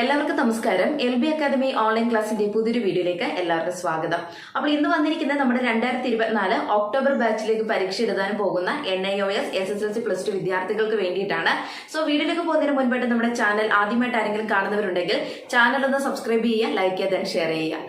എല്ലാവർക്കും നമസ്കാരം. L B academy online ക്ലാസിന്റെ പുതിയൊരു വീഡിയോയിലേക്ക് എല്ലാവർക്കും സ്വാഗതം. അപ്പോൾ ഇന്ന് വന്നിരിക്കുന്നത് നമ്മുടെ രണ്ടായിരത്തി ഇരുപത്തിനാല് ഒക്ടോബർ ബാച്ചിലേക്ക് പരീക്ഷ എഴുതാൻ പോകുന്ന N I O S S S L C plus two വിദ്യാർത്ഥികൾക്ക് വേണ്ടിയിട്ടാണ്. സോ വീഡിയോയിലേക്ക് പോകുന്നതിന് മുൻപായിട്ട് നമ്മുടെ ചാനൽ ആദ്യമായിട്ട് ആരെങ്കിലും കാണുന്നവരുണ്ടെങ്കിൽ ചാനൽ ഒന്ന് സബ്സ്ക്രൈബ് ചെയ്യുക ലൈക്ക് ചെയ്യുക ഷെയർ ചെയ്യുക.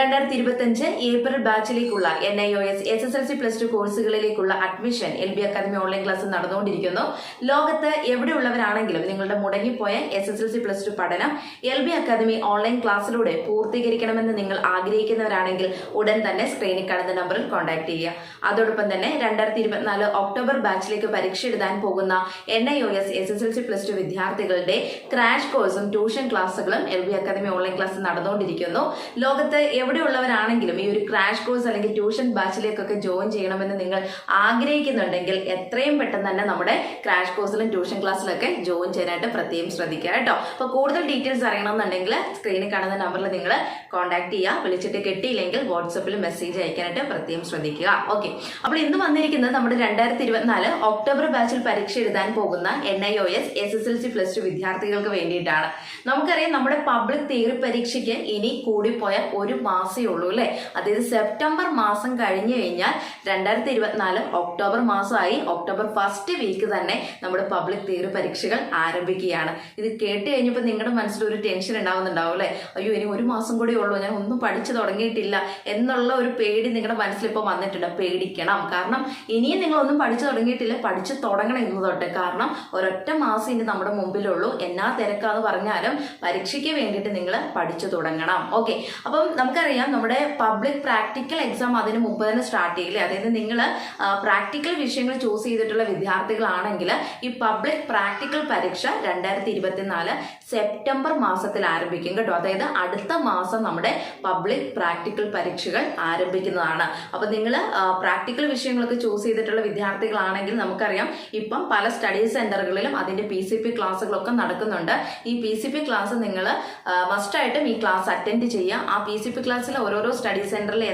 രണ്ടായിരത്തി ഇരുപത്തഞ്ച് April ബാച്ചിലേക്കുള്ള N I O S S S L C plus two കോഴ്സുകളിലേക്കുള്ള admission L B academy online class നടന്നുകൊണ്ടിരിക്കുന്നു. ലോകത്ത് എവിടെയുള്ളവരാണെങ്കിലും നിങ്ങളുടെ മുടങ്ങിപ്പോയ S S L C plus two പഠനം എൽ ബി അക്കാദമി ഓൺലൈൻ ക്ലാസ്സിലൂടെ പൂർത്തീകരിക്കണമെന്ന് നിങ്ങൾ ആഗ്രഹിക്കുന്നവരാണെങ്കിൽ ഉടൻ തന്നെ സ്ക്രീനിൽ കാണുന്ന നമ്പറിൽ കോൺടാക്ട് ചെയ്യുക. അതോടൊപ്പം തന്നെ രണ്ടായിരത്തി ഇരുപത്തിനാല് ഒക്ടോബർ ബാച്ചിലേക്ക് പരീക്ഷ എഴുതാൻ പോകുന്ന N I O S S S L C plus two വിദ്യാർത്ഥികളുടെ ക്രാഷ് കോഴ്സും ട്യൂഷൻ ക്ലാസ്സുകളും L B academy online class നടന്നുകൊണ്ടിരിക്കുന്നു. ലോകത്ത് എവിടെയുള്ളവരാണെങ്കിലും ഈ ഒരു ക്രാഷ് കോഴ്സ് അല്ലെങ്കിൽ ട്യൂഷൻ ബാച്ചിലേക്കൊക്കെ ജോയിൻ ചെയ്യണമെന്ന് നിങ്ങൾ ആഗ്രഹിക്കുന്നുണ്ടെങ്കിൽ എത്രയും പെട്ടെന്ന് തന്നെ നമ്മുടെ ക്രാഷ് കോഴ്സിലും ട്യൂഷൻ ക്ലാസ്സിലൊക്കെ ജോയിൻ ചെയ്യാനായിട്ട് പ്രത്യേകം ശ്രദ്ധിക്കുക കേട്ടോ. അപ്പോൾ കൂടുതൽ ഡീറ്റെയിൽസ് അറിയണമെന്നുണ്ടെങ്കിൽ സ്ക്രീനിൽ കാണുന്ന നമ്പറിൽ നിങ്ങൾ കോൺടാക്ട് ചെയ്യുക. വിളിച്ചിട്ട് കിട്ടിയില്ലെങ്കിൽ വാട്സപ്പിൽ മെസ്സേജ് അയക്കാനായിട്ട് പ്രത്യേകം ശ്രദ്ധിക്കുക. ഓക്കെ അപ്പോൾ ഇന്ന് വന്നിരിക്കുന്നത് നമ്മുടെ രണ്ടായിരത്തി ഇരുപത്തിനാല് ഒക്ടോബർ ബാച്ചിൽ പരീക്ഷ എഴുതാൻ പോകുന്ന N I O S S S L C plus two വിദ്യാർത്ഥികൾക്ക് വേണ്ടിയിട്ടാണ്. നമുക്കറിയാം നമ്മുടെ പബ്ലിക് തിയറി പരീക്ഷയ്ക്ക് ഇനി കൂടിപ്പോയ ഒരു മാസമേ ഉള്ളൂ അല്ലേ? അതായത് സെപ്റ്റംബർ മാസം കഴിഞ്ഞു കഴിഞ്ഞാൽ രണ്ടായിരത്തി ഇരുപത്തിനാല് ഒക്ടോബർ മാസമായി ഒക്ടോബർ ഫസ്റ്റ് വീക്ക് തന്നെ നമ്മുടെ പബ്ലിക് തിയറി പരീക്ഷകൾ ആരംഭിക്കുകയാണ്. ഇത് കേട്ട് കഴിഞ്ഞപ്പോൾ നിങ്ങളുടെ മനസ്സിൽ ഒരു ടെൻഷൻ ഉണ്ടാവുന്നുണ്ടാവും അല്ലേ? അയ്യോ ഇനി ഒരു മാസം കൂടി ഉള്ളൂ ഞാൻ ഒന്നും പഠിച്ചു തുടങ്ങിയിട്ടില്ല എന്നുള്ള ഒരു പേടി നിങ്ങളുടെ മനസ്സിൽ ഇപ്പോൾ വന്നിട്ടുണ്ട്. പേടിക്കണം. കാരണം ഇനിയും നിങ്ങളൊന്നും പഠിച്ചു തുടങ്ങിയിട്ടില്ല പഠിച്ചു തുടങ്ങണം ഇന്ന് തൊട്ട്. കാരണം ഒരൊറ്റ മാസം ഇനി നമ്മുടെ മുമ്പിലുള്ളൂ. എന്നാ തിരക്കാന്ന് പറഞ്ഞാലും പരീക്ഷയ്ക്ക് വേണ്ടിയിട്ട് നിങ്ങൾ പഠിച്ചു തുടങ്ങണം. ഓക്കെ. അപ്പം നമുക്കറിയാം നമ്മുടെ പബ്ലിക് പ്രാക്ടിക്കൽ എക്സാം അതിന് മുമ്പ് തന്നെ സ്റ്റാർട്ട് ചെയ്യില്ലേ? അതായത് നിങ്ങൾ പ്രാക്ടിക്കൽ വിഷയങ്ങൾ ചൂസ് ചെയ്തിട്ടുള്ള വിദ്യാർത്ഥികളാണെങ്കിൽ ഈ പബ്ലിക് പ്രാക്ടിക്കൽ പരീക്ഷ രണ്ടായിരത്തി സെപ്റ്റംബർ മാസത്തിൽ ആരംഭിക്കും കേട്ടോ. അതായത് അടുത്ത മാസം നമ്മുടെ പബ്ലിക് പ്രാക്ടിക്കൽ പരീക്ഷകൾ ആരംഭിക്കുന്നതാണ്. അപ്പൊ നിങ്ങൾ പ്രാക്ടിക്കൽ വിഷയങ്ങളൊക്കെ ചൂസ് ചെയ്തിട്ടുള്ള വിദ്യാർത്ഥികളാണെങ്കിൽ നമുക്കറിയാം ഇപ്പം പല സ്റ്റഡി സെന്ററുകളിലും അതിന്റെ പി സി പി ക്ലാസ്സുകളൊക്കെ നടക്കുന്നുണ്ട്. ഈ പി സി പി ക്ലാസ് നിങ്ങൾ മസ്റ്റായിട്ടും ഈ ക്ലാസ് അറ്റൻഡ് ചെയ്യുക. ആ പി സി പി ക്ലാസ്സിൽ ഓരോരോ സ്റ്റഡി സെന്ററിൽ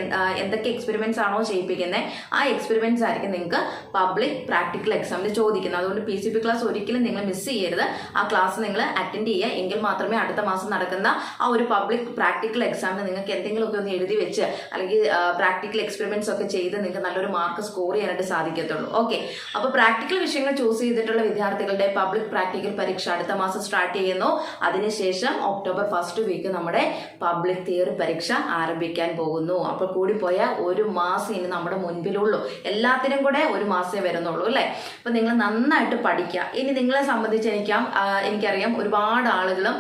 എന്തൊക്കെ എക്സ്പെരിമെന്റ്സ് ആണോ ചെയ്യിപ്പിക്കുന്നത് ആ എക്സ്പെരിമെന്റ്സ് ആയിരിക്കും നിങ്ങൾക്ക് പബ്ലിക് പ്രാക്ടിക്കൽ എക്സാമിൽ ചോദിക്കുന്നത്. അതുകൊണ്ട് പി സി പി ക്ലാസ് ഒരിക്കലും നിങ്ങൾ മിസ് ചെയ്യരുത്. ആ ക്ലാസ് നിങ്ങൾ അറ്റൻഡ് ചെയ്യുക. എങ്കിൽ മാത്രമേ അടുത്ത മാസം നടക്കുന്ന ആ ഒരു പബ്ലിക് പ്രാക്ടിക്കൽ എക്സാമിന് നിങ്ങൾക്ക് എന്തെങ്കിലുമൊക്കെ ഒന്ന് എഴുതി വെച്ച് അല്ലെങ്കിൽ പ്രാക്ടിക്കൽ എക്സ്പെരിമെന്റ്സ് ഒക്കെ ചെയ്ത് നിങ്ങൾക്ക് നല്ലൊരു മാർക്ക് സ്കോർ ചെയ്യാനായിട്ട് സാധിക്കത്തുള്ളൂ. ഓക്കെ അപ്പോൾ പ്രാക്ടിക്കൽ വിഷയങ്ങൾ ചൂസ് ചെയ്തിട്ടുള്ള വിദ്യാർത്ഥികളുടെ പബ്ലിക് പ്രാക്ടിക്കൽ പരീക്ഷ അടുത്ത മാസം സ്റ്റാർട്ട് ചെയ്യുന്നു. അതിനുശേഷം ഒക്ടോബർ ഫസ്റ്റ് വീക്ക് നമ്മുടെ പബ്ലിക് തിയറി പരീക്ഷ ആരംഭിക്കാൻ പോകുന്നു. അപ്പോൾ കൂടിപ്പോയ ഒരു മാസം ഇനി നമ്മുടെ മുൻപിലുള്ളൂ. എല്ലാത്തിനും കൂടെ ഒരു മാസമേ വരുന്നുള്ളൂ അല്ലേ? അപ്പോൾ നിങ്ങൾ നന്നായിട്ട് പഠിക്കുക. ഇനി നിങ്ങളെ സംബന്ധിച്ച് എനിക്കാം എനിക്കറിയാം ഒരുപാട് ആളുകളും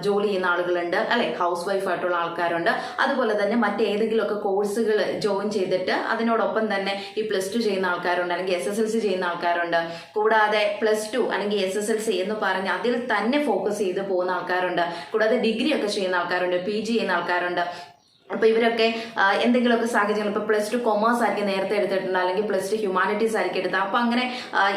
ജോലി ചെയ്യുന്ന ആളുകളുണ്ട്. അല്ലെ ഹൗസ് വൈഫ് ആയിട്ടുള്ള ആൾക്കാരുണ്ട്. അതുപോലെ തന്നെ മറ്റേതെങ്കിലുമൊക്കെ കോഴ്സുകൾ ജോയിൻ ചെയ്തിട്ട് അതിനോടൊപ്പം തന്നെ ഈ പ്ലസ് ടു ചെയ്യുന്ന ആൾക്കാരുണ്ട് അല്ലെങ്കിൽ എസ് എസ് എൽ സി ചെയ്യുന്ന ആൾക്കാരുണ്ട്. കൂടാതെ പ്ലസ് ടു അല്ലെങ്കിൽ എസ് എസ് എൽ സി എന്ന് പറഞ്ഞ് അതിൽ തന്നെ ഫോക്കസ് ചെയ്ത് പോകുന്ന ആൾക്കാരുണ്ട്. കൂടാതെ ഡിഗ്രി ഒക്കെ ചെയ്യുന്ന ആൾക്കാരുണ്ട് പി ജി ചെയ്യുന്ന ആൾക്കാരുണ്ട്. അപ്പോൾ ഇവരൊക്കെ എന്തെങ്കിലുമൊക്കെ സാഹചര്യങ്ങൾ ഇപ്പോൾ പ്ലസ് ടു കൊമേഴ്സ് ആയിരിക്കും നേരത്തെ എടുത്തിട്ടുണ്ട് അല്ലെങ്കിൽ പ്ലസ് ടു ഹ്യൂമാനിറ്റീസ് ആയിരിക്കും എടുത്തത്. അപ്പോൾ അങ്ങനെ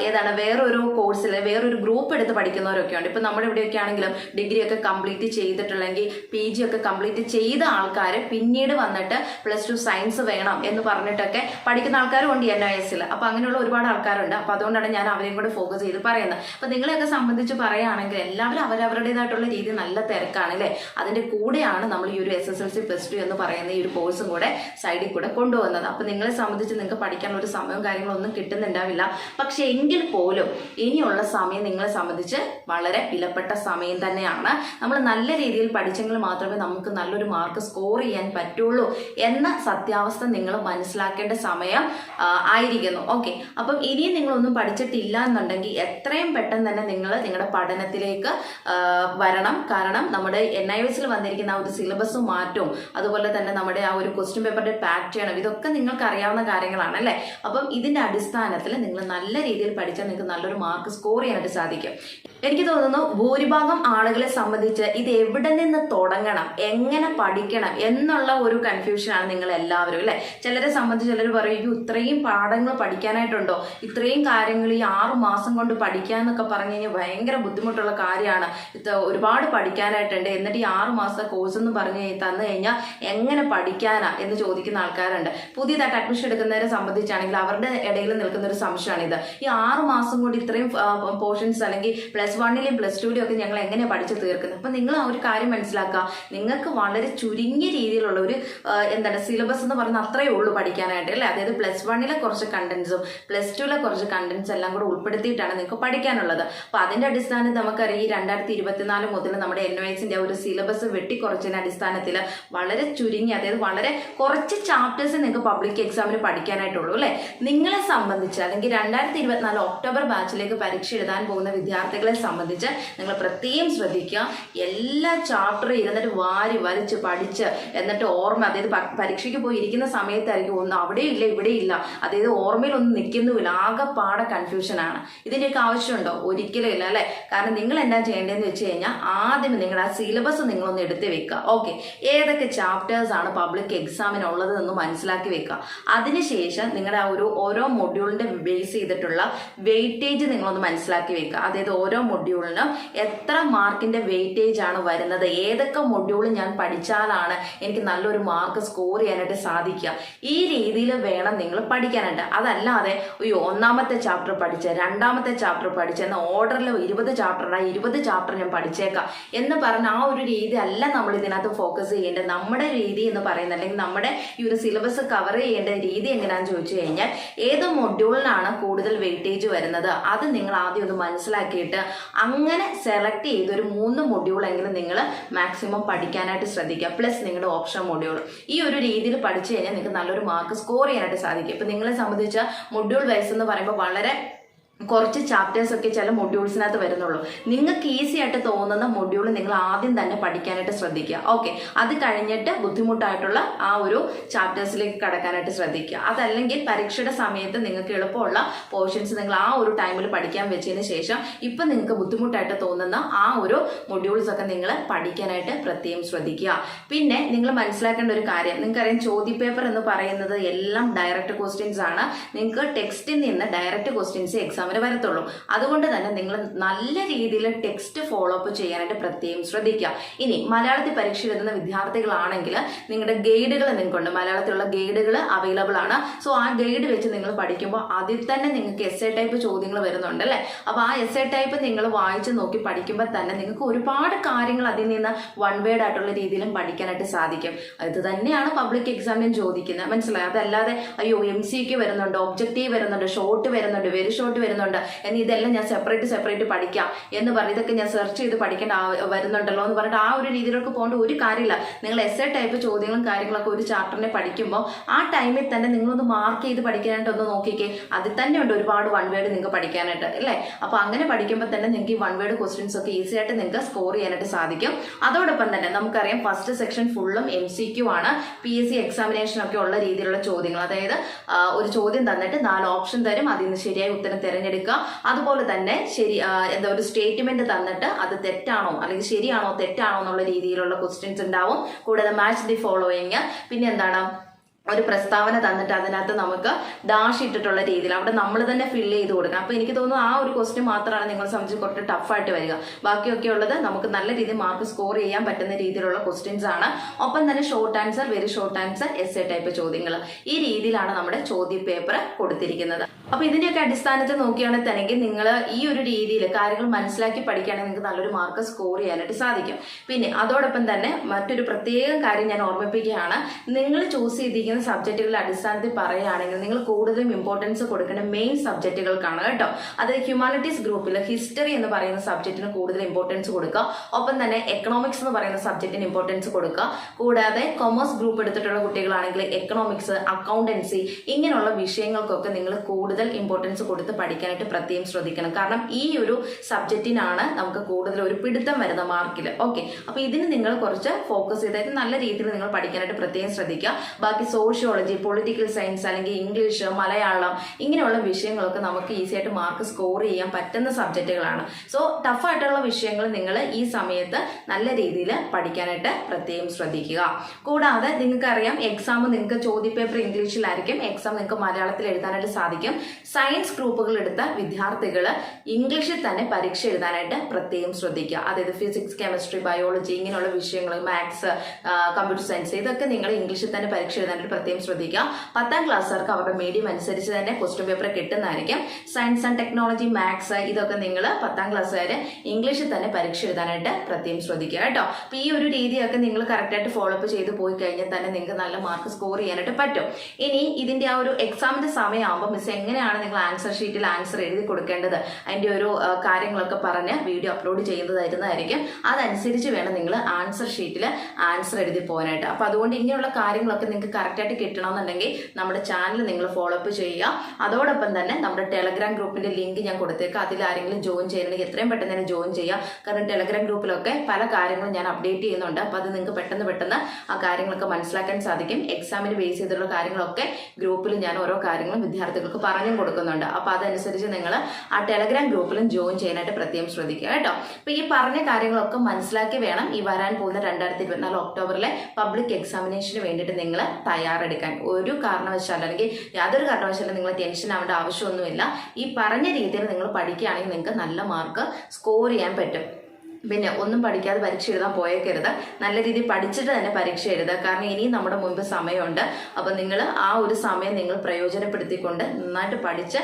ഏതാണ് വേറൊരു കോഴ്സിൽ വേറൊരു ഗ്രൂപ്പ് എടുത്ത് പഠിക്കുന്നവരൊക്കെ ഉണ്ട്. ഇപ്പോൾ നമ്മുടെ ഇവിടെയൊക്കെ ആണെങ്കിലും ഡിഗ്രി ഒക്കെ കംപ്ലീറ്റ് ചെയ്തിട്ടുള്ളെങ്കിൽ പി ജി ഒക്കെ കംപ്ലീറ്റ് ചെയ്ത ആൾക്കാർ പിന്നീട് വന്നിട്ട് പ്ലസ് ടു സയൻസ് വേണം എന്ന് പറഞ്ഞിട്ടൊക്കെ പഠിക്കുന്ന ആൾക്കാരും ഉണ്ട് എൻ ഐ എസിൽ അപ്പോൾ അങ്ങനെയുള്ള ഒരുപാട് ആൾക്കാരുണ്ട്. അപ്പോൾ അതുകൊണ്ടാണ് ഞാൻ അവരെയും കൂടെ ഫോക്കസ് ചെയ്ത് പറയുന്നത്. അപ്പോൾ നിങ്ങളെയൊക്കെ സംബന്ധിച്ച് പറയുകയാണെങ്കിൽ എല്ലാവരും അവരവരുടേതായിട്ടുള്ള രീതി നല്ല തിരക്കാണ് അല്ലേ? അതിന്റെ കൂടെയാണ് നമ്മൾ ഈ ഒരു S S L C plus two എന്ന് പറയുന്ന ഈ ഒരു കോഴ്സും കൂടെ സൈഡിൽ കൂടെ കൊണ്ടുവന്നത്. അപ്പോൾ നിങ്ങളെ സംബന്ധിച്ച് നിങ്ങൾക്ക് പഠിക്കാനുള്ള ഒരു സമയവും കാര്യങ്ങളൊന്നും കിട്ടുന്നുണ്ടാവില്ല. പക്ഷെ എങ്കിൽ പോലും ഇനിയുള്ള സമയം നിങ്ങളെ സംബന്ധിച്ച് വളരെ വിലപ്പെട്ട സമയം തന്നെയാണ്. നമ്മൾ നല്ല രീതിയിൽ പഠിച്ചെങ്കിൽ മാത്രമേ നമുക്ക് നല്ലൊരു മാർക്ക് സ്കോർ ചെയ്യാൻ പറ്റുള്ളൂ എന്ന സത്യാവസ്ഥ നിങ്ങൾ മനസ്സിലാക്കേണ്ട സമയം ആയിരിക്കുന്നു. ഓക്കെ അപ്പം ഇനിയും നിങ്ങളൊന്നും പഠിച്ചിട്ടില്ല എന്നുണ്ടെങ്കിൽ എത്രയും പെട്ടെന്ന് തന്നെ നിങ്ങൾ നിങ്ങളുടെ പഠനത്തിലേക്ക് വരണം. കാരണം നമ്മുടെ എൻ ഐ എസിൽ വന്നിരിക്കുന്ന ആ ഒരു സിലബസ് മാറ്റവും അതുപോലെ തന്നെ നമ്മുടെ ആ ഒരു ക്വസ്റ്റ്യൻ പേപ്പറിന്റെ പാറ്റേൺ ഇതൊക്കെ നിങ്ങൾക്ക് അറിയാവുന്ന കാര്യങ്ങളാണ് അല്ലേ? അപ്പം ഇതിന്റെ അടിസ്ഥാനത്തിൽ നിങ്ങൾ നല്ല രീതിയിൽ പഠിച്ചാൽ നിങ്ങൾക്ക് നല്ലൊരു മാർക്ക് സ്കോർ ചെയ്യാനായിട്ട് സാധിക്കും. എനിക്ക് തോന്നുന്നു ഭൂരിഭാഗം ആളുകളെ സംബന്ധിച്ച് ഇത് എവിടെ നിന്ന് തുടങ്ങണം എങ്ങനെ പഠിക്കണം എന്നുള്ള ഒരു കൺഫ്യൂഷനാണ് നിങ്ങൾ എല്ലാവരും അല്ലേ? ചിലരെ സംബന്ധിച്ച് ചിലർ പറയും "അയ്യോ, ഇത്രയും പാഠങ്ങൾ പഠിക്കാനായിട്ടുണ്ടോ? ഇത്രയും കാര്യങ്ങൾ ഈ ആറു മാസം കൊണ്ട് പഠിക്കാന്നൊക്കെ പറഞ്ഞു കഴിഞ്ഞാൽ ഭയങ്കര ബുദ്ധിമുട്ടുള്ള കാര്യമാണ്. ഇത് ഒരുപാട് പഠിക്കാനായിട്ടുണ്ട്. എന്നിട്ട് ഈ ആറു മാസത്തെ കോഴ്സ് എന്ന് പറഞ്ഞു തന്നു കഴിഞ്ഞാൽ എങ്ങനെ പഠിക്കാനാ എന്ന് ചോദിക്കുന്ന ആൾക്കാരുണ്ട്. പുതിയതായിട്ട് അഡ്മിഷൻ എടുക്കുന്നവരെ സംബന്ധിച്ചാണെങ്കിൽ അവരുടെ ഇടയിൽ നിൽക്കുന്ന ഒരു സംശയമാണിത്. ഈ ആറ് മാസം കൊണ്ട് ഇത്രയും പോർഷൻസ് അല്ലെങ്കിൽ പ്ലസ് വണ്ണിലെയും പ്ലസ് ടുവിലെയും ഒക്കെ ഞങ്ങൾ എങ്ങനെ പഠിച്ചു തീർക്കുന്നത്? അപ്പം നിങ്ങൾ ആ ഒരു കാര്യം മനസ്സിലാക്കുക. നിങ്ങൾക്ക് വളരെ ചുരുങ്ങിയ രീതിയിലുള്ള ഒരു എന്താണ് സിലബസ് എന്ന് പറയുന്നത് അത്രയേ ഉള്ളൂ പഠിക്കാനായിട്ട് അല്ലേ? അതായത് പ്ലസ് വണ്ണിലെ കുറച്ച് കണ്ടന്റ്സും പ്ലസ് ടുവിലെ കുറച്ച് കണ്ടന്റ്സ് എല്ലാം കൂടെ ഉൾപ്പെടുത്തിയിട്ടാണ് നിങ്ങൾക്ക് പഠിക്കാനുള്ളത്. അപ്പോൾ അതിന്റെ അടിസ്ഥാനത്തിൽ നമുക്കറിയാം ഈ രണ്ടായിരത്തി ഇരുപത്തിനാല് മുതൽ നമ്മുടെ എൻ ഒരു സിലബസ് വെട്ടിക്കുറച്ചതിന്റെ അടിസ്ഥാനത്തിൽ വളരെ ചുരുങ്ങി അതായത് വളരെ കുറച്ച് ചാപ്റ്റേഴ്സ് നിങ്ങൾക്ക് പബ്ലിക് എക്സാമിന് പഠിക്കാനായിട്ടുള്ളൂ അല്ലേ? നിങ്ങളെ സംബന്ധിച്ച് അല്ലെങ്കിൽ രണ്ടായിരത്തി ഇരുപത്തിനാല് ഒക്ടോബർ ബാച്ചിലേക്ക് പരീക്ഷ എഴുതാൻ പോകുന്ന വിദ്യാർത്ഥികളെ സംബന്ധിച്ച് നിങ്ങൾ പ്രത്യേകം ശ്രദ്ധിക്കുക. എല്ലാ ചാപ്റ്ററും ഇരുന്നിട്ട് വാരി വലിച്ച് പഠിച്ച് എന്നിട്ട് ഓർമ്മ അതായത് പരീക്ഷയ്ക്ക് പോയി ഇരിക്കുന്ന സമയത്തായിരിക്കും ഒന്നും അവിടെ ഇല്ല ഇവിടെ ഇല്ല. അതായത് ഓർമ്മയിൽ ഒന്നും നിൽക്കുന്നുമില്ല ആകെപ്പാടെ കൺഫ്യൂഷനാണ് ഇതിന്റെയൊക്കെ ആവശ്യമുണ്ടോ? ഒരിക്കലും ഇല്ല അല്ലേ? കാരണം നിങ്ങൾ എന്താ ചെയ്യേണ്ടതെന്ന് വെച്ച് കഴിഞ്ഞാൽ ആദ്യം നിങ്ങളുടെ ആ സിലബസ് നിങ്ങളൊന്ന് എടുത്ത് വെക്കുക. ഓക്കെ ഏതൊക്കെ ചാപ്റ്റേഴ്സ് ആണ് പബ്ലിക് എക്സാമിനുള്ളത് എന്ന് മനസ്സിലാക്കി വെക്കുക. അതിനുശേഷം നിങ്ങളുടെ ആ ഒരു ഓരോ മൊഡ്യൂളിന്റെ ബേസ് ചെയ്തിട്ടുള്ള വെയിറ്റേജ് നിങ്ങളൊന്ന് മനസ്സിലാക്കി വെക്കുക. അതായത് ഓരോ മൊഡ്യൂളിനും എത്ര മാർക്കിന്റെ വെയിറ്റേജ് ആണ് വരുന്നത്? ഏതൊക്കെ മൊഡ്യൂൾ ഞാൻ പഠിച്ചാലാണ് എനിക്ക് നല്ലൊരു മാർക്ക് സ്കോർ ചെയ്യാനായിട്ട് സാധിക്കുക? ഈ രീതിയിൽ വേണം നിങ്ങൾ പഠിക്കാനായിട്ട്. അതല്ലാതെ അയ്യോ ഒന്നാമത്തെ ചാപ്റ്റർ പഠിച്ച രണ്ടാമത്തെ ചാപ്റ്റർ പഠിച്ച എന്ന ഓർഡറിൽ ഇരുപത് ചാപ്റ്റർ ആ ഇരുപത് ചാപ്റ്റർ ഞാൻ പഠിച്ചേക്കാം എന്ന് പറഞ്ഞ ആ ഒരു രീതി അല്ല നമ്മൾ ഇതിനകത്ത് ഫോക്കസ് ചെയ്യേണ്ടത്. നമ്മുടെ എന്ന് പറയുന്നത് അല്ലെങ്കിൽ നമ്മുടെ ഈ ഒരു സിലബസ് കവർ ചെയ്യേണ്ട രീതി എങ്ങനെയാണെന്ന് ചോദിച്ചു കഴിഞ്ഞാൽ ഏത് മൊഡ്യൂളിനാണ് കൂടുതൽ വെയിറ്റേജ് വരുന്നത്? അത് നിങ്ങൾ ആദ്യം ഒന്ന് മനസ്സിലാക്കിയിട്ട് അങ്ങനെ സെലക്ട് ചെയ്ത് ഒരു മൂന്ന് മൊഡ്യൂളെങ്കിലും നിങ്ങൾ മാക്സിമം പഠിക്കാനായിട്ട് ശ്രദ്ധിക്കുക. പ്ലസ് നിങ്ങളുടെ ഓപ്ഷൻ മൊഡ്യൂൾ ഈ ഒരു രീതിയിൽ പഠിച്ചു കഴിഞ്ഞാൽ നിങ്ങൾക്ക് നല്ലൊരു മാർക്ക് സ്കോർ ചെയ്യാനായിട്ട് സാധിക്കും. ഇപ്പം നിങ്ങളെ സംബന്ധിച്ച മൊഡ്യൂൾ വൈസ് എന്ന് പറയുമ്പോൾ വളരെ കുറച്ച് ചാപ്റ്റേഴ്സ് ഒക്കെ ചില മൊഡ്യൂൾസിനകത്ത് വരുന്നുള്ളൂ. നിങ്ങൾക്ക് ഈസി ആയിട്ട് തോന്നുന്ന മൊഡ്യൂൾ നിങ്ങൾ ആദ്യം തന്നെ പഠിക്കാനായിട്ട് ശ്രദ്ധിക്കുക. ഓക്കെ അത് കഴിഞ്ഞിട്ട് ബുദ്ധിമുട്ടായിട്ടുള്ള ആ ഒരു ചാപ്റ്റേഴ്സിലേക്ക് കടക്കാനായിട്ട് ശ്രദ്ധിക്കുക. അതല്ലെങ്കിൽ പരീക്ഷയുടെ സമയത്ത് നിങ്ങൾക്ക് എളുപ്പമുള്ള പോർഷൻസ് നിങ്ങൾ ആ ഒരു ടൈമിൽ പഠിക്കാൻ വെച്ചതിന് ശേഷം ഇപ്പം നിങ്ങൾക്ക് ബുദ്ധിമുട്ടായിട്ട് തോന്നുന്ന ആ ഒരു മൊഡ്യൂൾസ് ഒക്കെ നിങ്ങൾ പഠിക്കാനായിട്ട് പ്രത്യേകം ശ്രദ്ധിക്കുക. പിന്നെ നിങ്ങൾ മനസ്സിലാക്കേണ്ട ഒരു കാര്യം. നിങ്ങൾക്കറിയാം ചോദ്യപേപ്പർ എന്ന് പറയുന്നത് എല്ലാം ഡയറക്റ്റ് ക്വസ്റ്റ്യൻസ് ആണ്. നിങ്ങൾക്ക് ടെക്സ്റ്റിൽ നിന്ന് ഡയറക്റ്റ് ക്വസ്റ്റ്യൻസ് എക്സാമിന് വരത്തുള്ളൂ. അതുകൊണ്ട് തന്നെ നിങ്ങൾ നല്ല രീതിയിൽ ടെക്സ്റ്റ് ഫോളോ അപ്പ് ചെയ്യാനായിട്ട് പ്രത്യേകം ശ്രദ്ധിക്കുക. ഇനി മലയാളത്തിൽ പരീക്ഷ എഴുതുന്ന വിദ്യാർത്ഥികളാണെങ്കിൽ നിങ്ങളുടെ ഗൈഡുകൾ നിങ്ങൾക്കുണ്ട്. മലയാളത്തിലുള്ള ഗൈഡുകൾ അവൈലബിൾ ആണ്. സോ ആ ഗൈഡ് വെച്ച് നിങ്ങൾ പഠിക്കുമ്പോൾ അതിൽ തന്നെ നിങ്ങൾക്ക് എസ് എ ടൈപ്പ് ചോദ്യങ്ങൾ വരുന്നുണ്ട് അല്ലേ? അപ്പോൾ ആ എസ് എ ടൈപ്പ് നിങ്ങൾ വായിച്ച് നോക്കി പഠിക്കുമ്പോൾ തന്നെ നിങ്ങൾക്ക് ഒരുപാട് കാര്യങ്ങൾ അതിൽ നിന്ന് വൺ വേഡ് ആയിട്ടുള്ള രീതിയിലും പഠിക്കാനായിട്ട് സാധിക്കും. ഇത് തന്നെയാണ് പബ്ലിക് എക്സാമിനും ചോദിക്കുന്നത്. മനസ്സിലായി? അതല്ലാതെ അയ്യോ എം സി ക്യു വരുന്നുണ്ട് ഒബ്ജക്റ്റീവ് വരുന്നുണ്ട് ഷോർട്ട് വരുന്നുണ്ട് വെരി ഷോർട്ട് വരുന്നുണ്ട്. എന്ന് ഇതെല്ലാം ഞാൻ സെപ്പറേറ്റ് സെപ്പറേറ്റ് പഠിക്കാം എന്ന് പറഞ്ഞ് ഇതൊക്കെ ഞാൻ സെർച്ച് ചെയ്ത് പഠിക്കേണ്ട വരുന്നുണ്ടല്ലോ എന്ന് പറഞ്ഞിട്ട് ആ ഒരു രീതിയിലൊക്കെ പോകേണ്ട ഒരു കാര്യമില്ല. നിങ്ങൾ എസ് ടൈപ്പ് ചോദ്യങ്ങളും കാര്യങ്ങളൊക്കെ ഒരു ചാപ്റ്ററിനെ പഠിക്കുമ്പോൾ ആ ടൈമിൽ തന്നെ നിങ്ങളൊന്ന് മാർക്ക് ചെയ്ത് പഠിക്കാനായിട്ട് ഒന്ന് നോക്കിക്കേ. അതിൽ തന്നെ ഉണ്ട് ഒരുപാട് വൺ വേർഡ് നിങ്ങൾക്ക് പഠിക്കാനായിട്ട് അല്ലേ? അപ്പോൾ അങ്ങനെ പഠിക്കുമ്പോൾ തന്നെ നിങ്ങൾക്ക് ഈ വൺ വേർഡ് ക്വസ്റ്റ്യൻസ് ഒക്കെ ഈസി ആയിട്ട് നിങ്ങൾക്ക് സ്കോർ ചെയ്യാനായിട്ട് സാധിക്കും. അതോടൊപ്പം തന്നെ നമുക്കറിയാം ഫസ്റ്റ് സെക്ഷൻ ഫുള്ളും എം സി ക്യു ആണ്. പി എസ് സി എക്സാമിനേഷൻ ഒക്കെ ഉള്ള രീതിയിലുള്ള ചോദ്യങ്ങൾ. അതായത് ഒരു ചോദ്യം തന്നിട്ട് നാല് ഓപ്ഷൻ തരും. അതിൽ നിന്ന് ശരിയായ ഉത്തരം തിരഞ്ഞെടുക്കുക. അതുപോലെ തന്നെ ശരി എന്താ ഒരു സ്റ്റേറ്റ്മെന്റ് തന്നിട്ട് അത് തെറ്റാണോ അല്ലെങ്കിൽ ശരിയാണോ തെറ്റാണോ എന്നുള്ള രീതിയിലുള്ള ക്വസ്റ്റ്യൻസ് ഉണ്ടാവും. കൂടാതെ മാച്ച് ദി ഫോളോയിങ് പിന്നെ എന്താണ്? ഒരു പ്രസ്താവന തന്നിട്ട് അതിനകത്ത് നമുക്ക് ഡാഷ് ഇട്ടിട്ടുള്ള രീതിയിൽ അവിടെ നമ്മൾ തന്നെ ഫില്ല് ചെയ്ത് കൊടുക്കണം. അപ്പോൾ എനിക്ക് തോന്നുന്നു ആ ഒരു ക്വസ്റ്റ്യൻ മാത്രമാണ് നിങ്ങളെ സംബന്ധിച്ച് കുറച്ച് ടഫായിട്ട് വരിക. ബാക്കിയൊക്കെ ഉള്ളത് നമുക്ക് നല്ല രീതിയിൽ മാർക്ക് സ്കോർ ചെയ്യാൻ പറ്റുന്ന രീതിയിലുള്ള ക്വസ്റ്റ്യൻസ് ആണ്. ഒപ്പം തന്നെ short answer very short answer S A type ചോദ്യങ്ങൾ. ഈ രീതിയിലാണ് നമ്മുടെ ചോദ്യ പേപ്പർ കൊടുത്തിരിക്കുന്നത്. അപ്പൊ ഇതിന്റെയൊക്കെ അടിസ്ഥാനത്തിൽ നോക്കുകയാണെങ്കിൽ തന്നെ നിങ്ങൾ ഈ ഒരു രീതിയിൽ കാര്യങ്ങൾ മനസ്സിലാക്കി പഠിക്കുകയാണെങ്കിൽ നിങ്ങൾക്ക് നല്ലൊരു മാർക്ക് സ്കോർ ചെയ്യാനായിട്ട് സാധിക്കും. പിന്നെ അതോടൊപ്പം തന്നെ മറ്റൊരു പ്രത്യേക കാര്യം ഞാൻ ഓർമ്മിപ്പിക്കുകയാണ്. നിങ്ങൾ ചൂസ് ചെയ്തിരിക്കുന്ന സബ്ജക്റ്റുകളുടെ അടിസ്ഥാനത്തിൽ പറയുകയാണെങ്കിൽ നിങ്ങൾ കൂടുതലും ഇമ്പോർട്ടൻസ് കൊടുക്കേണ്ട മെയിൻ സബ്ജക്റ്റുകൾക്കാണ് കേട്ടോ. അത് ഹ്യൂമാനിറ്റീസ് ഗ്രൂപ്പിൽ ഹിസ്റ്ററി എന്ന് പറയുന്ന സബ്ജക്റ്റിന് കൂടുതൽ ഇമ്പോർട്ടൻസ് കൊടുക്കുക. ഒപ്പം തന്നെ എക്കണോമിക്സ് എന്ന് പറയുന്ന സബ്ജക്റ്റിന് ഇമ്പോർട്ടൻസ് കൊടുക്കുക. കൂടാതെ കൊമേഴ്സ് ഗ്രൂപ്പ് എടുത്തിട്ടുള്ള കുട്ടികളാണെങ്കിൽ എക്കണോമിക്സ് അക്കൗണ്ടൻസി ഇങ്ങനെയുള്ള വിഷയങ്ങൾക്കൊക്കെ നിങ്ങൾ കൂടുതൽ ഇമ്പോർട്ടൻസ് കൊടുത്ത് പഠിക്കാനായിട്ട് പ്രത്യേകം ശ്രദ്ധിക്കണം. കാരണം ഈ ഒരു സബ്ജക്റ്റിനാണ് നമുക്ക് കൂടുതൽ ഒരു പിടുത്തം വരുന്ന മാർക്കിൽ ഓക്കെ അപ്പൊ ഇതിന് നിങ്ങൾ കുറച്ച് ഫോക്കസ് ചെയ്തായിട്ട് നല്ല രീതിയിൽ നിങ്ങൾ പഠിക്കാനായിട്ട് പ്രത്യേകം ശ്രദ്ധിക്കുക. ബാക്കി സോഷ്യോളജി പൊളിറ്റിക്കൽ സയൻസ് അല്ലെങ്കിൽ ഇംഗ്ലീഷ് മലയാളം ഇങ്ങനെയുള്ള വിഷയങ്ങളൊക്കെ നമുക്ക് ഈസി ആയിട്ട് മാർക്ക് സ്കോർ ചെയ്യാൻ പറ്റുന്ന സബ്ജക്റ്റുകളാണ് സോ ടഫായിട്ടുള്ള വിഷയങ്ങൾ നിങ്ങൾ ഈ സമയത്ത് നല്ല രീതിയിൽ പഠിക്കാനായിട്ട് പ്രത്യേകം ശ്രദ്ധിക്കുക. കൂടാതെ നിങ്ങൾക്കറിയാം എക്സാം നിങ്ങൾക്ക് ചോദ്യപേപ്പർ ഇംഗ്ലീഷിലായിരിക്കും എക്സാം നിങ്ങൾക്ക് മലയാളത്തിൽ എഴുതാനായിട്ട് സാധിക്കും. സയൻസ് ഗ്രൂപ്പുകൾ എടുത്ത വിദ്യാർത്ഥികൾ ഇംഗ്ലീഷിൽ തന്നെ പരീക്ഷ എഴുതാനായിട്ട് പ്രത്യേകം ശ്രദ്ധിക്കുക. അതായത് ഫിസിക്സ് കെമിസ്ട്രി ബയോളജി ഇങ്ങനെയുള്ള വിഷയങ്ങൾ മാത്സ് കമ്പ്യൂട്ടർ സയൻസ് ഇതൊക്കെ നിങ്ങൾ ഇംഗ്ലീഷിൽ തന്നെ പരീക്ഷ എഴുതാനായിട്ട് പ്രത്യേകം ശ്രദ്ധിക്കുക. പത്താം ക്ലാസ്സുകാർക്ക് അവരുടെ മീഡിയം അനുസരിച്ച് തന്നെ ക്വസ്റ്റ്യൻ പേപ്പർ കിട്ടുന്നതായിരിക്കും. സയൻസ് ആൻഡ് ടെക്നോളജി മാത്സ് ഇതൊക്കെ നിങ്ങൾ പത്താം ക്ലാസ്സുകാർ ഇംഗ്ലീഷിൽ തന്നെ പരീക്ഷ എഴുതാനായിട്ട് പ്രത്യേകം ശ്രദ്ധിക്കുക കേട്ടോ. അപ്പോൾ ഈ ഒരു രീതിയൊക്കെ നിങ്ങൾ കറക്റ്റായിട്ട് ഫോളോ അപ്പ് ചെയ്ത് പോയി കഴിഞ്ഞാൽ തന്നെ നിങ്ങൾക്ക് നല്ല മാർക്ക് സ്കോർ ചെയ്യാനായിട്ട് പറ്റും. ഇനി ഇതിന്റെ ആ ഒരു എക്സാമിന്റെ സമയമാകുമ്പോൾ മിസ് എങ്ങനെയാണ് നിങ്ങൾ ആൻസർ ഷീറ്റിൽ ആൻസർ എഴുതി കൊടുക്കേണ്ടത്? അതിന്റെ ഒരു കാര്യങ്ങളൊക്കെ പറഞ്ഞ് വീഡിയോ അപ്ലോഡ് ചെയ്യുന്നതായിരുന്നതായിരിക്കും. അതനുസരിച്ച് വേണം നിങ്ങൾ ആൻസർ ഷീറ്റിൽ ആൻസർ എഴുതി പോകാനായിട്ട് അപ്പോൾ അതുകൊണ്ട് ഇങ്ങനെയുള്ള കാര്യങ്ങളൊക്കെ നിങ്ങൾക്ക് കറക്റ്റായിട്ട് കിട്ടണമെന്നുണ്ടെങ്കിൽ നമ്മുടെ ചാനൽ നിങ്ങൾ ഫോളോ അപ്പ് ചെയ്യുക. അതോടൊപ്പം തന്നെ നമ്മുടെ ടെലഗ്രാം ഗ്രൂപ്പിന്റെ ലിങ്ക് ഞാൻ കൊടുത്തേക്കാം. അതിൽ ആരെങ്കിലും ജോയിൻ ചെയ്യണമെങ്കിൽ എത്രയും പെട്ടെന്ന് തന്നെ ജോയിൻ ചെയ്യുക. കാരണം ടെലഗ്രാം ഗ്രൂപ്പിലൊക്കെ പല കാര്യങ്ങളും ഞാൻ അപ്ഡേറ്റ് ചെയ്യുന്നുണ്ട്. അപ്പോൾ അത് നിങ്ങൾക്ക് പെട്ടെന്ന് പെട്ടെന്ന് ആ കാര്യങ്ങളൊക്കെ മനസ്സിലാക്കാൻ സാധിക്കും. എക്സാമിന് ബേസ് ചെയ്തിട്ടുള്ള കാര്യങ്ങളൊക്കെ ഗ്രൂപ്പിൽ ഞാൻ ഓരോ കാര്യങ്ങളും വിദ്യാർത്ഥികൾക്ക് പറഞ്ഞും കൊടുക്കുന്നുണ്ട്. അപ്പോൾ അതനുസരിച്ച് നിങ്ങൾ ആ ടെലഗ്രാം ഗ്രൂപ്പിലും ജോയിൻ ചെയ്യാനായിട്ട് പ്രത്യേകം ശ്രദ്ധിക്കുക കേട്ടോ. അപ്പോൾ ഈ പറഞ്ഞ കാര്യങ്ങളൊക്കെ മനസ്സിലാക്കി വേണം. ഈ വരാൻ പോകുന്ന രണ്ടായിരത്തി ഇരുപത്തിനാല് ഒക്ടോബറിലെ പബ്ലിക് എക്സാമിനേഷന് വേണ്ടിയിട്ട് നിങ്ങൾ തയ്യാറെടുക്കാൻ ഒരു കാരണവശാലും അല്ലെങ്കിൽ യാതൊരു കാരണവശാലും നിങ്ങൾ ടെൻഷൻ ആവേണ്ട ആവശ്യമൊന്നുമില്ല. ഈ പറഞ്ഞ രീതിയിൽ നിങ്ങൾ പഠിക്കുകയാണെങ്കിൽ നിങ്ങൾക്ക് നല്ല മാർക്ക് സ്കോർ ചെയ്യാൻ പറ്റും. പിന്നെ ഒന്നും പഠിക്കാതെ പരീക്ഷ എഴുതാൻ പോയേക്കരുത്. നല്ല രീതിയിൽ പഠിച്ചിട്ട് തന്നെ പരീക്ഷ എഴുതുക. കാരണം ഇനിയും നമ്മുടെ മുൻപ് സമയമുണ്ട്. അപ്പം നിങ്ങൾ ആ ഒരു സമയം നിങ്ങൾ പ്രയോജനപ്പെടുത്തിക്കൊണ്ട് നന്നായിട്ട് പഠിച്ച്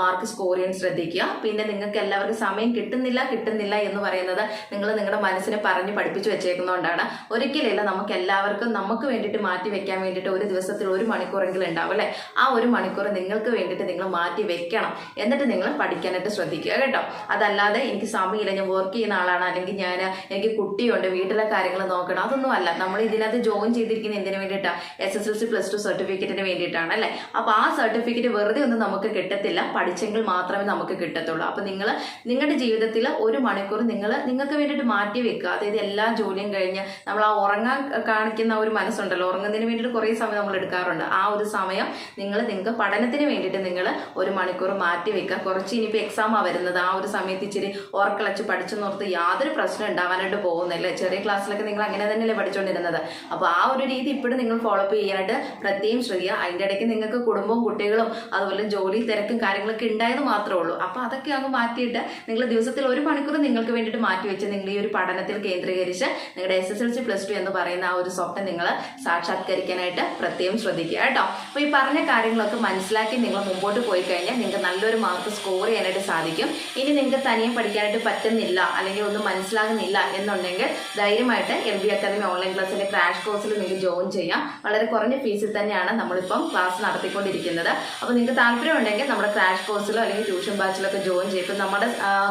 മാർക്ക് സ്കോർ ചെയ്യാൻ ശ്രദ്ധിക്കുക. പിന്നെ നിങ്ങൾക്ക് എല്ലാവർക്കും സമയം കിട്ടുന്നില്ല കിട്ടുന്നില്ല എന്ന് പറയുന്നത് നിങ്ങൾ നിങ്ങളുടെ മനസ്സിനെ പറഞ്ഞ് പഠിപ്പിച്ചു വെച്ചേക്കുന്നതുകൊണ്ടാണ് ഒരിക്കലില്ല നമുക്ക് എല്ലാവർക്കും നമുക്ക് വേണ്ടിയിട്ട് മാറ്റി വെക്കാൻ വേണ്ടിയിട്ട് ഒരു ദിവസത്തിൽ ഒരു മണിക്കൂറെങ്കിലും ഉണ്ടാവും അല്ലേ? ആ ഒരു മണിക്കൂർ നിങ്ങൾക്ക് വേണ്ടിയിട്ട് നിങ്ങൾ മാറ്റി വെക്കണം. എന്നിട്ട് നിങ്ങൾ പഠിക്കാനായിട്ട് ശ്രദ്ധിക്കുക കേട്ടോ. അതല്ലാതെ എനിക്ക് സമയമില്ല ഞാൻ വർക്ക് ചെയ്യുന്ന ആളാണ്. അല്ലെങ്കിൽ ഞാൻ എനിക്ക് കുട്ടിയുണ്ട് വീട്ടിലെ കാര്യങ്ങൾ നോക്കണം അതൊന്നും അല്ല. നമ്മൾ ഇതിനകത്ത് ജോയിൻ ചെയ്തിരിക്കുന്ന എന്തിനു വേണ്ടിയിട്ടാണ് S S L C plus two സർട്ടിഫിക്കറ്റിന് വേണ്ടിയിട്ടാണ് അല്ലേ? അപ്പോൾ ആ സർട്ടിഫിക്കറ്റ് വെറുതെ ഒന്നും നമുക്ക് കിട്ടത്തില്ല. പഠിച്ചെങ്കിൽ മാത്രമേ നമുക്ക് കിട്ടത്തുള്ളൂ. അപ്പോൾ നിങ്ങൾ നിങ്ങളുടെ ജീവിതത്തിൽ ഒരു മണിക്കൂർ നിങ്ങൾ നിങ്ങൾക്ക് വേണ്ടിയിട്ട് മാറ്റി വെക്കുക. അതായത് എല്ലാ ജോലിയും കഴിഞ്ഞ് നമ്മൾ ആ ഉറങ്ങാൻ കാണിക്കുന്ന ഒരു മനസ്സുണ്ടല്ലോ. ഉറങ്ങുന്നതിന് വേണ്ടിയിട്ട് കുറേ സമയം നമ്മൾ എടുക്കാറുണ്ട്. ആ ഒരു സമയം നിങ്ങൾ നിങ്ങൾക്ക് പഠനത്തിന് വേണ്ടിയിട്ട് നിങ്ങൾ ഒരു മണിക്കൂർ മാറ്റി വെക്കുക. കുറച്ച് ഇനിയിപ്പോൾ എക്സാമാണ് വരുന്നത്. ആ ഒരു സമയത്ത് ഇച്ചിരി ഉറക്കളച്ച് പഠിച്ചു നിർത്ത് യാതൊരു പ്രശ്നം ഉണ്ടാവാനായിട്ട് പോകുന്നില്ല. ചെറിയ ക്ലാസ്സിലൊക്കെ നിങ്ങൾ അങ്ങനെ തന്നെയല്ലേ പഠിച്ചുകൊണ്ടിരുന്നത് അപ്പോൾ ആ ഒരു രീതി ഇപ്പോഴും നിങ്ങൾ ഫോളോ അപ്പ് ചെയ്യാനായിട്ട് പ്രത്യേകം ശ്രദ്ധിക്കുക. അതിന്റെ ഇടയ്ക്ക് നിങ്ങൾക്ക് കുടുംബവും കുട്ടികളും അതുപോലെ ജോലി തിരക്കും കാര്യങ്ങളൊക്കെ ഉണ്ടായത് മാത്രമേ ഉള്ളൂ. അപ്പോൾ അതൊക്കെ അങ്ങ് മാറ്റിയിട്ട് നിങ്ങൾ ദിവസത്തിൽ ഒരു മണിക്കൂർ നിങ്ങൾക്ക് വേണ്ടിയിട്ട് മാറ്റി വെച്ച് നിങ്ങൾ ഈ ഒരു പഠനത്തിൽ കേന്ദ്രീകരിച്ച് നിങ്ങളുടെ S S L C plus two എന്ന് പറയുന്ന ആ ഒരു സ്വപ്നം നിങ്ങൾ സാക്ഷാത്കരിക്കാനായിട്ട് പ്രത്യേകം ശ്രദ്ധിക്കുക കേട്ടോ. അപ്പോൾ ഈ പറഞ്ഞ കാര്യങ്ങളൊക്കെ മനസ്സിലാക്കി നിങ്ങൾ മുമ്പോട്ട് പോയി കഴിഞ്ഞാൽ നിങ്ങൾക്ക് നല്ലൊരു മാർക്ക് സ്കോർ ചെയ്യാനായിട്ട് സാധിക്കും. ഇനി നിങ്ങൾക്ക് തനിയെ പഠിക്കാനായിട്ട് പറ്റുന്നില്ല അല്ലെങ്കിൽ ഒന്നും മനസ്സിലാകുന്നില്ല എന്നുണ്ടെങ്കിൽ ധൈര്യമായിട്ട് എം ബി അക്കാദമി ഓൺലൈൻ ക്ലാസ്സിന്റെ ക്രാഷ് കോഴ്സിൽ നിങ്ങൾക്ക് ജോയിൻ ചെയ്യാം. വളരെ കുറഞ്ഞ ഫീസിൽ തന്നെയാണ് നമ്മളിപ്പം ക്ലാസ് നടത്തിക്കൊണ്ടിരിക്കുന്നത്. അപ്പോൾ നിങ്ങൾക്ക് താല്പര്യം ഉണ്ടെങ്കിൽ നമ്മുടെ ക്രാഷ് കോഴ്സിലോ അല്ലെങ്കിൽ ട്യൂഷൻ ബാച്ചിലൊക്കെ ജോയിൻ ചെയ്യും ഇപ്പം നമ്മുടെ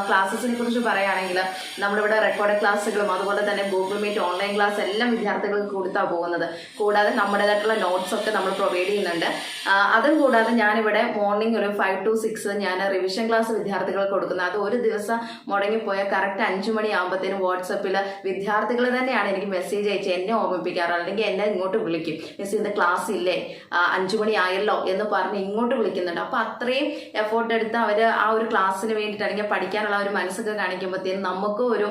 ക്ലാസ്സസിനെ കുറിച്ച് പറയുകയാണെങ്കിൽ നമ്മുടെ ഇവിടെ റെക്കോർഡ് ക്ലാസ്സുകളും അതുപോലെ തന്നെ ഗൂഗിൾ മീറ്റ് ഓൺലൈൻ ക്ലാസ് എല്ലാം വിദ്യാർത്ഥികൾക്ക് കൊടുത്താണ് പോകുന്നത്. കൂടാതെ നമ്മുടേതായിട്ടുള്ള നോട്ട്സ് ഒക്കെ നമ്മൾ പ്രൊവൈഡ് ചെയ്യുന്നുണ്ട്. അതും കൂടാതെ ഞാനിവിടെ മോർണിംഗ് ഒരു ഫൈവ് ടു സിക്സ് ഞാൻ റിവിഷൻ ക്ലാസ് വിദ്യാർത്ഥികൾക്ക് കൊടുക്കുന്നത്. അത് ഒരു ദിവസം മുടങ്ങിപ്പോയാൽ കറക്റ്റ് അഞ്ചു മണിയാകുമ്പോഴത്തേനും വാട്സപ്പിൽ വിദ്യാർത്ഥികൾ തന്നെയാണ് എനിക്ക് മെസ്സേജ് അയച്ച് എന്നെ ഓർമ്മിപ്പിക്കാറ്. അല്ലെങ്കിൽ എന്നെ ഇങ്ങോട്ട് വിളിക്കും. മിസ് ഇന്ന് ക്ലാസ് ഇല്ലേ? അഞ്ചു മണി ആയല്ലോ? എന്ന് പറഞ്ഞ് ഇങ്ങോട്ട് വിളിക്കുന്നുണ്ട്. അപ്പോൾ അത്രയും എഫോർട്ട് എടുത്ത് അവർ ആ ഒരു ക്ലാസ്സിന് വേണ്ടിയിട്ട് അല്ലെങ്കിൽ പഠിക്കാനുള്ള ഒരു മനസ്സൊക്കെ കാണിക്കുമ്പോഴത്തേനും നമുക്കും ഒരു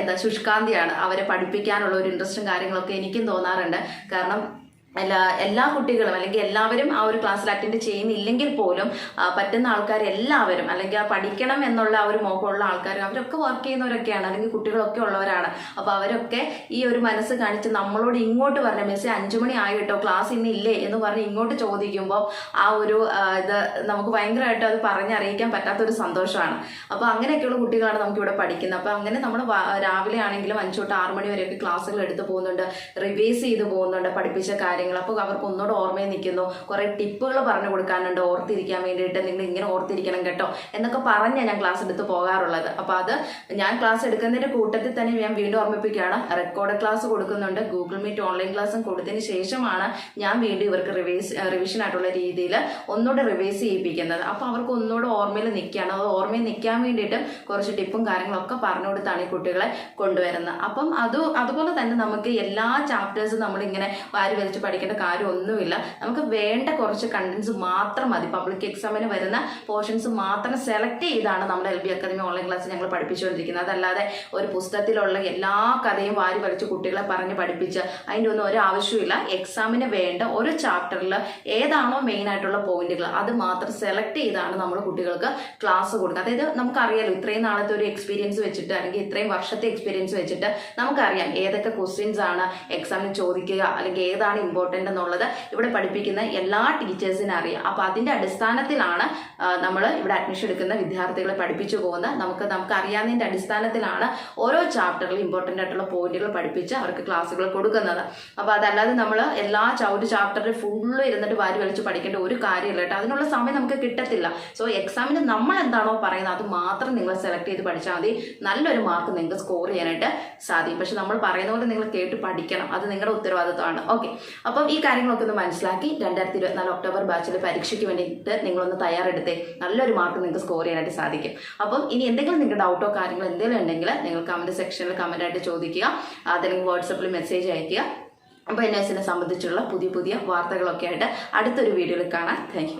എന്താ ശുഷ്കാന്തിയാണ്. അവരെ പഠിപ്പിക്കാനുള്ള ഒരു ഇൻട്രസ്റ്റും കാര്യങ്ങളൊക്കെ എനിക്കും തോന്നാറുണ്ട്. കാരണം എല്ലാ എല്ലാ കുട്ടികളും അല്ലെങ്കിൽ എല്ലാവരും ആ ഒരു ക്ലാസ്സിൽ അറ്റൻഡ് ചെയ്യുന്നില്ലെങ്കിൽ പോലും പറ്റുന്ന ആൾക്കാർ എല്ലാവരും അല്ലെങ്കിൽ ആ പഠിക്കണം എന്നുള്ള ആ ഒരു മോഹമുള്ള ആൾക്കാർ അവരൊക്കെ വർക്ക് ചെയ്യുന്നവരൊക്കെയാണ് അല്ലെങ്കിൽ കുട്ടികളൊക്കെ ഉള്ളവരാണ്. അപ്പോൾ അവരൊക്കെ ഈ ഒരു മനസ്സ് കാണിച്ച് നമ്മളോട് ഇങ്ങോട്ട് പറഞ്ഞ മെസ്സേജ് അഞ്ചു മണി ആയിട്ടോ? ക്ലാസ് ഇന്ന് ഇല്ലേ? എന്ന് പറഞ്ഞ് ഇങ്ങോട്ട് ചോദിക്കുമ്പോൾ ആ ഒരു ഇത് നമുക്ക് ഭയങ്കരമായിട്ട് അത് പറഞ്ഞറിയിക്കാൻ പറ്റാത്തൊരു സന്തോഷമാണ്. അപ്പോൾ അങ്ങനെയൊക്കെയുള്ള കുട്ടികളാണ് നമുക്ക് ഇവിടെ പഠിക്കുന്നത്. അപ്പോൾ അങ്ങനെ നമ്മൾ രാവിലെ ആണെങ്കിലും അഞ്ചു തൊട്ട് ആറ് മണി വരെയൊക്കെ ക്ലാസ്സുകൾ എടുത്തു പോകുന്നുണ്ട് റിവൈസ് ചെയ്ത് പോകുന്നുണ്ട് പഠിപ്പിച്ച കാര്യങ്ങൾ. അപ്പോൾ അവർക്ക് ഒന്നുകൂടെ ഓർമ്മയിൽ നിൽക്കുന്നു. കുറേ ടിപ്പുകൾ പറഞ്ഞു കൊടുക്കാനുണ്ട്. ഓർത്തിരിക്കാൻ വേണ്ടിയിട്ട് നിങ്ങൾ ഇങ്ങനെ ഓർത്തിരിക്കണം കേട്ടോ എന്നൊക്കെ പറഞ്ഞാണ് ഞാൻ ക്ലാസ് എടുത്ത് പോകാറുള്ളത്. അപ്പോൾ അത് ഞാൻ ക്ലാസ് എടുക്കുന്നതിന്റെ കൂട്ടത്തിൽ തന്നെ ഞാൻ വീണ്ടും ഓർമ്മിപ്പിക്കുകയാണ്. റെക്കോർഡ് ക്ലാസ് കൊടുക്കുന്നുണ്ട്. ഗൂഗിൾ മീറ്റ് ഓൺലൈൻ ക്ലാസ്സും കൊടുത്തതിന് ശേഷമാണ് ഞാൻ വീണ്ടും ഇവർക്ക് റിവേഴ്സ് റിവിഷൻ ആയിട്ടുള്ള രീതിയിൽ ഒന്നുകൂടെ റിവേഴ്സ് ചെയ്യിപ്പിക്കുന്നത്. അപ്പോൾ അവർക്ക് ഒന്നുകൂടെ ഓർമ്മയിൽ നിൽക്കുകയാണ്. അത് ഓർമ്മയിൽ നിൽക്കാൻ വേണ്ടിയിട്ട് കുറച്ച് ടിപ്പും കാര്യങ്ങളൊക്കെ പറഞ്ഞു കൊടുത്താണ് ഈ കുട്ടികളെ കൊണ്ടുവരുന്നത്. അപ്പം അത് അതുപോലെ തന്നെ നമുക്ക് എല്ലാ ചാപ്റ്റേഴ്സും നമ്മളിങ്ങനെ വാരി വലിച്ച് പഠിക്കേണ്ട കാര്യമൊന്നുമില്ല. നമുക്ക് വേണ്ട കുറച്ച് കണ്ടന്റ്സ് മാത്രം മതി. പബ്ലിക് എക്സാമിന് വരുന്ന പോർഷൻസ് മാത്രം സെലക്ട് ചെയ്താണ് നമ്മുടെ L B academy online class ഞങ്ങൾ പഠിപ്പിച്ചുകൊണ്ടിരിക്കുന്നത്. അതല്ലാതെ ഒരു പുസ്തകത്തിലുള്ള എല്ലാ കഥയും വാരി വലിച്ച് കുട്ടികളെ പറഞ്ഞ് പഠിപ്പിച്ച് അതിന്റെ ഒന്നും ഒരു ആവശ്യമില്ല എക്സാമിന് വേണ്ട ഒരു ചാപ്റ്ററിൽ ഏതാണോ മെയിൻ ആയിട്ടുള്ള പോയിന്റുകൾ അത് മാത്രം സെലക്ട് ചെയ്താണ് നമ്മൾ കുട്ടികൾക്ക് ക്ലാസ് കൊടുക്കുക അതായത് നമുക്കറിയാലോ ഇത്രയും നാളത്തെ ഒരു എക്സ്പീരിയൻസ് വെച്ചിട്ട് അല്ലെങ്കിൽ ഇത്രയും വർഷത്തെ എക്സ്പീരിയൻസ് വെച്ചിട്ട് നമുക്കറിയാം ഏതൊക്കെ ക്വസ്റ്റ്യൻസ് ആണ് എക്സാമിന് ചോദിക്കുക അല്ലെങ്കിൽ ഏതാണ് ഇമ്പോർട്ടന്റ് എന്നുള്ളത് ഇവിടെ പഠിപ്പിക്കുന്ന എല്ലാ ടീച്ചേഴ്സിനും അറിയാം അപ്പോൾ അതിന്റെ അടിസ്ഥാനത്തിലാണ് നമ്മൾ ഇവിടെ അഡ്മിഷൻ എടുക്കുന്ന വിദ്യാർത്ഥികളെ പഠിപ്പിച്ചു പോകുന്നത്. നമുക്ക് നമുക്ക് അറിയാവുന്നതിന്റെ അടിസ്ഥാനത്തിലാണ് ഓരോ ചാപ്റ്ററിലും ഇമ്പോർട്ടന്റ് ആയിട്ടുള്ള പോയിന്റുകൾ പഠിപ്പിച്ച് അവർക്ക് ക്ലാസ്സുകൾ കൊടുക്കുന്നത്. അപ്പോൾ അതല്ലാതെ നമ്മൾ എല്ലാ ഒരു ചാപ്റ്ററിൽ ഫുള്ള് ഇരുന്നിട്ട് വാരി വലിച്ച് പഠിക്കേണ്ട ഒരു കാര്യമില്ല കേട്ടോ. അതിനുള്ള സമയം നമുക്ക് കിട്ടത്തില്ല. സോ എക്സാമിന് നമ്മൾ എന്താണോ പറയുന്നത് അത് മാത്രം നിങ്ങൾ സെലക്ട് ചെയ്ത് പഠിച്ചാൽ മതി. നല്ലൊരു മാർക്ക് നിങ്ങൾക്ക് സ്കോർ ചെയ്യാനായിട്ട് സാധിക്കും. പക്ഷെ നമ്മൾ പറയുന്ന പോലെ നിങ്ങൾ കേട്ട് പഠിക്കണം. അത് നിങ്ങളുടെ ഉത്തരവാദിത്വമാണ്. ഓക്കെ അപ്പം ഈ കാര്യങ്ങളൊക്കെ ഒന്ന് മനസ്സിലാക്കി രണ്ടായിരത്തി ഇരുപത്തിനാല് ഒക്ടോബർ ബാച്ചിലെ പരീക്ഷയ്ക്ക് വേണ്ടിയിട്ട് നിങ്ങളൊന്ന് തയ്യാറെടുത്തേ നല്ലൊരു മാർക്ക് നിങ്ങൾക്ക് സ്കോർ ചെയ്യാനായിട്ട് സാധിക്കും. അപ്പം ഇനി എന്തെങ്കിലും നിങ്ങളുടെ ഡൗട്ടോ കാര്യങ്ങളോ എന്തെങ്കിലും ഉണ്ടെങ്കിൽ നിങ്ങൾ കമന്റ് സെക്ഷനിൽ കമന്റ് ആയിട്ട് ചോദിക്കുക. അതല്ലെങ്കിൽ വാട്സപ്പിൽ മെസ്സേജ് അയക്കുക അപ്പോൾ എൻ സംബന്ധിച്ചുള്ള പുതിയ പുതിയ വാർത്തകളൊക്കെ ആയിട്ട് അടുത്തൊരു വീഡിയോയിൽ കാണാം. താങ്ക്